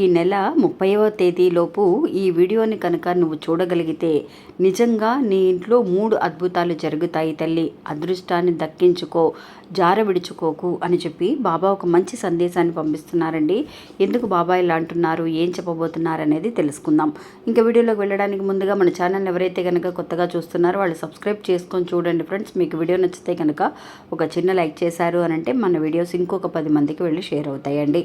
ఈ నెల ముప్పైవ తేదీలోపు ఈ వీడియోని కనుక నువ్వు చూడగలిగితే నిజంగా నీ ఇంట్లో మూడు అద్భుతాలు జరుగుతాయి తల్లి. అదృష్టాన్ని దక్కించుకో జార విడుచుకోకు అని చెప్పి బాబా ఒక మంచి సందేశాన్ని పంపిస్తున్నారండి. ఎందుకు బాబా ఇలా అంటున్నారు ఏం చెప్పబోతున్నారు అనేది తెలుసుకుందాం. ఇంకా వీడియోలోకి వెళ్ళడానికి ముందుగా మన ఛానల్ ఎవరైతే కనుక కొత్తగా చూస్తున్నారో వాళ్ళు సబ్స్క్రైబ్ చేసుకొని చూడండి ఫ్రెండ్స్. మీకు వీడియో నచ్చితే కనుక ఒక చిన్న లైక్ చేశారు అని అంటే మన వీడియోస్ ఇంకొక పది మందికి వెళ్ళి షేర్ అవుతాయండి.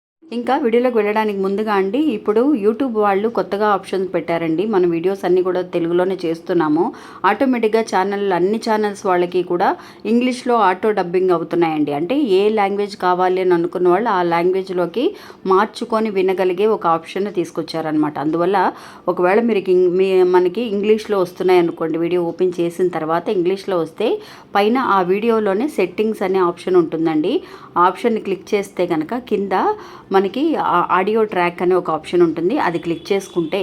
ఇంకా వీడియోలోకి వెళ్ళడానికి ముందుగా అండి ఇప్పుడు యూట్యూబ్ వాళ్ళు కొత్తగా ఆప్షన్స్ పెట్టారండి. మన వీడియోస్ అన్నీ కూడా తెలుగులోనే చేస్తున్నాము. ఆటోమేటిక్గా ఛానల్ అన్ని ఛానల్స్ వాళ్ళకి కూడా ఇంగ్లీష్లో ఆటో డబ్బింగ్ అవుతున్నాయండి. అంటే ఏ లాంగ్వేజ్ కావాలి అని అనుకున్న వాళ్ళు ఆ లాంగ్వేజ్లోకి మార్చుకొని వినగలిగే ఒక ఆప్షన్ తీసుకొచ్చారనమాట అందువల్ల ఒకవేళ మీరు ఇంగ్- మీ మనకి ఇంగ్లీష్లో వస్తున్నాయి అనుకోండి వీడియో ఓపెన్ చేసిన తర్వాత ఇంగ్లీష్లో వస్తే పైన ఆ వీడియోలోనే సెట్టింగ్స్ అనే ఆప్షన్ ఉంటుందండి. ఆప్షన్ క్లిక్ చేస్తే కనుక కింద మన మనకి ఆడియో ట్రాక్ అనే ఒక ఆప్షన్ ఉంటుంది. అది క్లిక్ చేసుకుంటే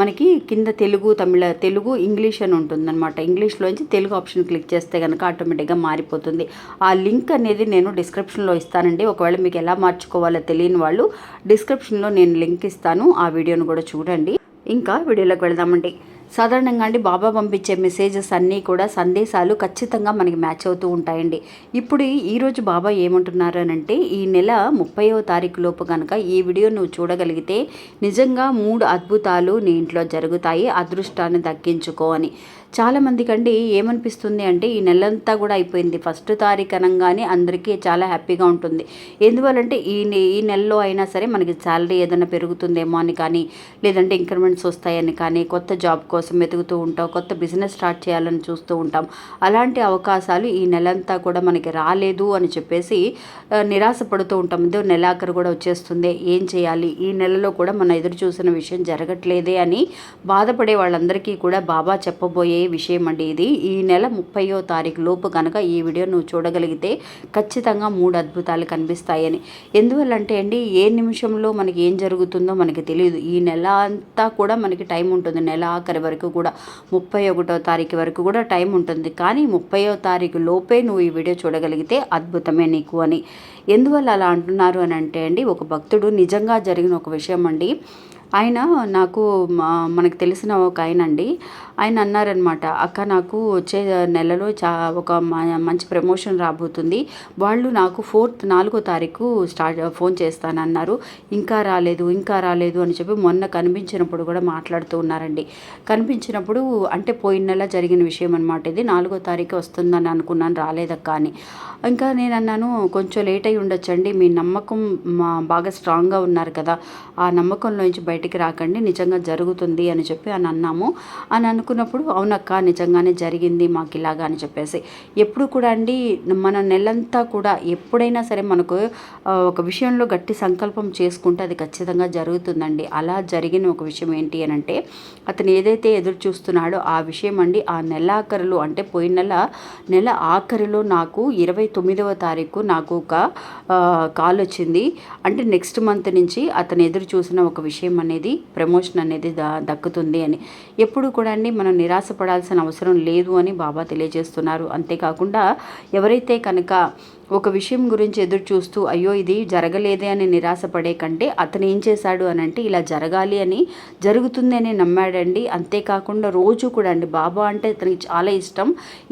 మనకి కింద తెలుగు తమిళ తెలుగు ఇంగ్లీష్ అని ఉంటుందన్నమాట. ఇంగ్లీష్లోంచి తెలుగు ఆప్షన్ క్లిక్ చేస్తే కనుక ఆటోమేటిక్గా మారిపోతుంది. ఆ లింక్ అనేది నేను డిస్క్రిప్షన్లో ఇస్తానండి. ఒకవేళ మీకు ఎలా మార్చుకోవాలో తెలియని వాళ్ళు డిస్క్రిప్షన్లో నేను లింక్ ఇస్తాను. ఆ వీడియోను కూడా చూడండి. ఇంకా వీడియోలోకి వెళదామండి. సాధారణంగా అండి బాబా పంపించే మెసేజెస్ అన్నీ కూడా సందేశాలు ఖచ్చితంగా మనకి మ్యాచ్ అవుతూ ఉంటాయండి. ఇప్పుడు ఈరోజు బాబా ఏమంటున్నారు అని అంటే ఈ నెల ముప్పైవ తారీఖు లోపు కనుక ఈ వీడియో నువ్వు చూడగలిగితే నిజంగా మూడు అద్భుతాలు నీ ఇంట్లో జరుగుతాయి అదృష్టాన్ని దక్కించుకో అని. చాలామందికి అండి ఏమనిపిస్తుంది అంటే ఈ నెలంతా కూడా అయిపోయింది. ఫస్ట్ తారీఖు అనగానే అందరికీ చాలా హ్యాపీగా ఉంటుంది. ఎందువల్లంటే ఈ నె- ఈ నెలలో అయినా సరే మనకి శాలరీ ఏదైనా పెరుగుతుందేమో అని కానీ లేదంటే ఇంక్రిమెంట్స్ వస్తాయని కానీ కొత్త జాబ్ కోసం వెతుకుతూ ఉంటాం కొత్త బిజినెస్ స్టార్ట్ చేయాలని చూస్తూ ఉంటాం. అలాంటి అవకాశాలు ఈ నెలంతా కూడా మనకి రాలేదు అని చెప్పేసి నిరాశపడుతూ ఉంటాం. ఇదో నెలాఖరు కూడా వచ్చేస్తుంది. ఏం చేయాలి? ఈ నెలలో కూడా మనం ఎదురు చూసిన విషయం జరగట్లేదే అని బాధపడే వాళ్ళందరికీ కూడా బాబా చెప్పబోయే విషయం అండి ఇది. ఈ నెల ముప్పయో తారీఖు లోపు కనుక ఈ వీడియో నువ్వు చూడగలిగితే ఖచ్చితంగా మూడు అద్భుతాలు కనిపిస్తాయని. ఎందువల్లంటే అండి ఏ నిమిషంలో మనకి ఏం జరుగుతుందో మనకి తెలియదు ఈ నెల అంతా కూడా మనకి టైం ఉంటుంది. నెల ఆఖరి వరకు కూడా ముప్పై ఒకటో తారీఖు వరకు కూడా టైం ఉంటుంది. కానీ ముప్పయో తారీఖు లోపే నువ్వు ఈ వీడియో చూడగలిగితే అద్భుతమే నీకు అని. ఎందువల్ల అలా అంటున్నారు అని అంటే అండి ఒక భక్తుడు నిజంగా జరిగిన ఒక విషయం అండి. ఆయన నాకు మనకు తెలిసిన ఒక ఆయన అండి ఆయన అన్నారనమాట అక్క నాకు వచ్చే నెలలో చా ఒక మ- మంచి ప్రమోషన్ రాబోతుంది. వాళ్ళు నాకు ఫోర్త్ నాలుగో తారీఖు స్టార్ట్ ఫోన్ చేస్తానన్నారు. ఇంకా రాలేదు ఇంకా రాలేదు అని చెప్పి మొన్న కనిపించినప్పుడు కూడా మాట్లాడుతూ ఉన్నారండి. కనిపించినప్పుడు అంటే పోయిన నెల జరిగిన విషయం అనమాట ఇది. నాలుగో తారీఖు వస్తుందని అనుకున్నాను రాలేదక్క అని. ఇంకా నేను అన్నాను కొంచెం లేట్ అయి ఉండొచ్చండి. మీ నమ్మకం మా బాగా స్ట్రాంగ్గా ఉన్నారు కదా. ఆ నమ్మకంలోంచి బయట బయటికి రాకండి నిజంగా జరుగుతుంది అని చెప్పి అని అన్నాము. అని అనుకున్నప్పుడు అవునక్క నిజంగానే జరిగింది మాకు ఇలాగా అని చెప్పేసి. ఎప్పుడు కూడా అండి మన నెలంతా కూడా ఎప్పుడైనా సరే మనకు ఒక విషయంలో గట్టి సంకల్పం చేసుకుంటే అది ఖచ్చితంగా జరుగుతుందండి. అలా జరిగిన ఒక విషయం ఏంటి అని అంటే అతను ఏదైతే ఎదురు చూస్తున్నాడో ఆ విషయం అండి ఆ నెలాఖరులో అంటే పోయిన నెల నెల ఆఖరిలో నాకు ఇరవై తొమ్మిదవ తారీఖు నాకు ఒక కాల్ వచ్చింది. అంటే నెక్స్ట్ మంత్ నుంచి అతను ఎదురు చూసిన ఒక విషయం అనేది అనేది ప్రమోషన్ అనేది ద దక్కుతుంది అని. ఎప్పుడు కూడా అండి మనం నిరాశపడాల్సిన అవసరం లేదు అని బాబా తెలియజేస్తున్నారు. అంతేకాకుండా ఎవరైతే కనుక ఒక విషయం గురించి ఎదురు చూస్తూ అయ్యో ఇది జరగలేదే అని నిరాశపడే కంటే అతను ఏం చేశాడు అని అంటే ఇలా జరగాలి అని జరుగుతుంది అని నమ్మాడండి. అంతేకాకుండా రోజు కూడా అండి బాబా అంటే అతనికి చాలా ఇష్టం.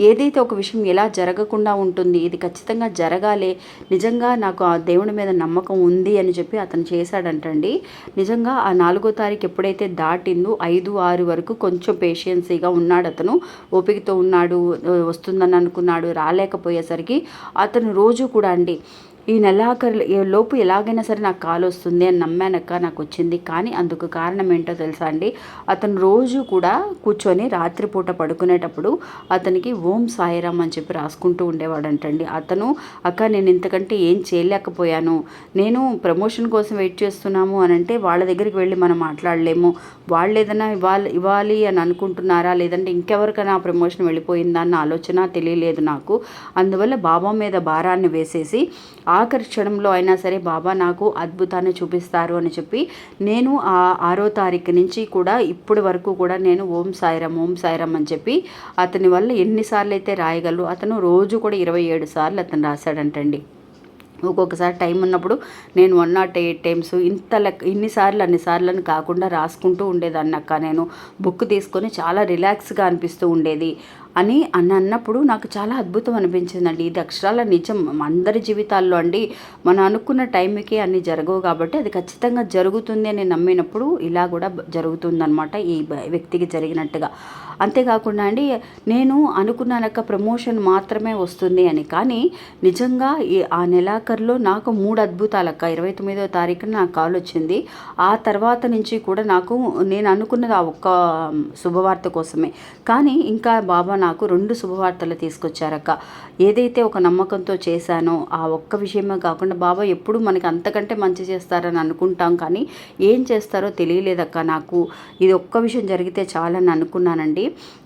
ఏదైతే ఒక విషయం ఎలా జరగకుండా ఉంటుంది ఇది ఖచ్చితంగా జరగాలి నిజంగా నాకు ఆ దేవుడి మీద నమ్మకం ఉంది అని చెప్పి అతను చేశాడంటండి. నిజంగా ఆ నాలుగో తారీఖు ఎప్పుడైతే దాటిందో ఐదు ఆరు వరకు కొంచెం పేషియన్సీగా ఉన్నాడు అతను. ఓపికతో ఉన్నాడు వస్తుందని అనుకున్నాడు రాలేకపోయేసరికి అతను రోజు రోజు కూడా అండి. ఈ నెలాఖరు లోపు ఎలాగైనా సరే నాకు కాలు వస్తుంది అని నమ్మానక్క నాకు వచ్చింది. కానీ అందుకు కారణం ఏంటో తెలుసా అండి? అతను రోజు కూడా కూర్చొని రాత్రిపూట పడుకునేటప్పుడు అతనికి ఓం సాయిరామ్ అని చెప్పి రాసుకుంటూ ఉండేవాడంటండి. అతను అక్క నేను ఇంతకంటే ఏం చేయలేకపోయాను. నేను ప్రమోషన్ కోసం వెయిట్ చేస్తున్నాము అని అంటే వాళ్ళ దగ్గరికి వెళ్ళి మనం మాట్లాడలేము. వాళ్ళు ఏదైనా ఇవ్వాలి ఇవ్వాలి అని అనుకుంటున్నారా? లేదంటే ఇంకెవరికైనా ప్రమోషన్ వెళ్ళిపోయిందా? అన్న ఆలోచన తెలియలేదు నాకు. అందువల్ల బాబా మీద భారాన్ని వేసేసి ఆ క్షణంలో అయినా సరే బాబా నాకు అద్భుతాన్ని చూపిస్తారు అని చెప్పి నేను ఆ ఆరో తారీఖు నుంచి కూడా ఇప్పటి వరకు కూడా నేను ఓం సాయిరం ఓం సాయిరం అని చెప్పి అతని వల్ల ఎన్నిసార్లు అయితే రాయగలరు అతను రోజు కూడా ఇరవై ఏడు సార్లు అతను రాశాడంటండి. ఒక్కొక్కసారి టైం ఉన్నప్పుడు నేను వన్ నాట్ ఎయిట్ టైమ్స్ ఇంత లెక్క ఇన్నిసార్లు అన్నిసార్లు అని కాకుండా రాసుకుంటూ ఉండేదాన్ని అక్క. నేను బుక్ తీసుకొని చాలా రిలాక్స్గా అనిపిస్తూ ఉండేది. అని అని అన్నప్పుడు నాకు చాలా అద్భుతం అనిపించిందండి. ఇది అక్షరాల నిజం. అందరి జీవితాల్లో అండి మనం అనుకున్న టైంకి అన్నీ జరగవు కాబట్టి అది ఖచ్చితంగా జరుగుతుంది అని నమ్మినప్పుడు ఇలా కూడా జరుగుతుందనమాట ఈ వ్యక్తికి జరిగినట్టుగా. అంతేకాకుండా అండి నేను అనుకున్నానక్క ప్రమోషన్ మాత్రమే వస్తుంది అని. కానీ నిజంగా ఈ ఆ నెలాఖరులో నాకు మూడు అద్భుతాలక్క ఇరవై తొమ్మిదో తారీఖున నాకు కాల్ వచ్చింది. ఆ తర్వాత నుంచి కూడా నాకు నేను అనుకున్నది ఆ ఒక్క శుభవార్త కోసమే. కానీ ఇంకా బాబా నాకు రెండు శుభవార్తలు తీసుకొచ్చారక్క. ఏదైతే ఒక నమ్మకంతో చేశానో ఆ ఒక్క విషయమే కాకుండా బాబా ఎప్పుడు మనకి అంతకంటే మంచి చేస్తారని అనుకుంటాం కానీ ఏం చేస్తారో తెలియలేదక్క నాకు. ఇది ఒక్క విషయం జరిగితే చాలని అనుకున్నానండి.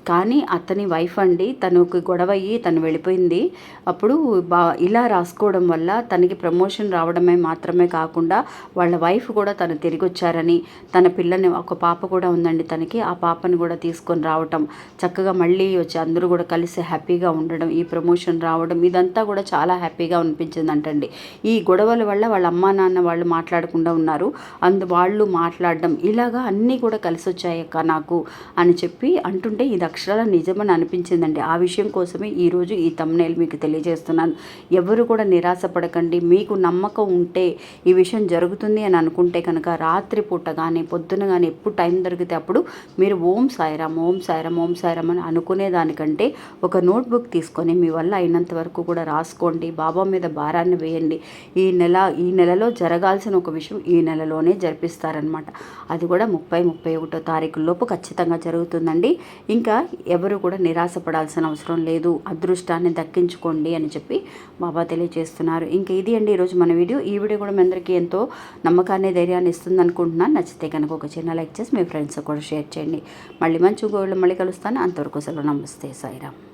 కానీ అతని వైఫ్ అండి తనకు గొడవ అయ్యి తను వెళ్ళిపోయింది. అప్పుడు బా ఇలా రాసుకోవడం వల్ల తనకి ప్రమోషన్ రావడమే మాత్రమే కాకుండా వాళ్ళ వైఫ్ కూడా తను తిరిగి వచ్చారని తన పిల్లని ఒక పాప కూడా ఉందండి తనకి ఆ పాపని కూడా తీసుకొని రావటం చక్కగా మళ్ళీ వచ్చి అందరూ కూడా కలిసి హ్యాపీగా ఉండడం ఈ ప్రమోషన్ రావడం ఇదంతా కూడా చాలా హ్యాపీగా అనిపించిందంటండి. ఈ గొడవల వల్ల వాళ్ళ అమ్మా నాన్న వాళ్ళు మాట్లాడకుండా ఉన్నారు. అందు వాళ్ళు మాట్లాడడం ఇలాగా అన్నీ కూడా కలిసి వచ్చాయక్క నాకు అని చెప్పి అంటుంటే ఇది అక్షరాల నిజమని అనిపించిందండి. ఆ విషయం కోసమే ఈరోజు ఈ తమ్నేల్ మీకు తెలియజేస్తున్నాను. ఎవరు కూడా నిరాశపడకండి. మీకు నమ్మకం ఉంటే ఈ విషయం జరుగుతుంది అని అనుకుంటే కనుక రాత్రి పూట కానీ పొద్దున కానీ ఎప్పుడు టైం దొరికితే అప్పుడు మీరు ఓం సాయిరామ్ ఓం సాయిరామ్ ఓం సాయిరామ్ అని అనుకునేదానికంటే ఒక నోట్బుక్ తీసుకొని మీ వల్ల అయినంత వరకు కూడా రాసుకోండి. బాబా మీద భారాన్ని వేయండి. ఈ నెల ఈ నెలలో జరగాల్సిన ఒక విషయం ఈ నెలలోనే జరిపిస్తారనమాట అది కూడా ముప్పై ముప్పై ఒకటో తారీఖు లోపు ఖచ్చితంగా జరుగుతుందండి. ఇంకా ఎవరు కూడా నిరాశపడాల్సిన అవసరం లేదు. అదృష్టాన్ని దక్కించుకోండి అని చెప్పి బాబా తెలియజేస్తున్నారు. ఇంకా ఇది అండి ఈరోజు మన వీడియో. ఈ వీడియో కూడా మీ అందరికీ ఎంతో నమ్మకాన్ని ధైర్యాన్ని ఇస్తుంది అనుకుంటున్నాను నచ్చితే కనుక ఒక చిన్న లైక్ చేసి మీ ఫ్రెండ్స్ కూడా షేర్ చేయండి. మళ్ళీ మంచి గోళ్ళు మళ్ళీ కలుస్తాను. అంతవరకు సెలవు. నమస్తే. సాయిరామ్.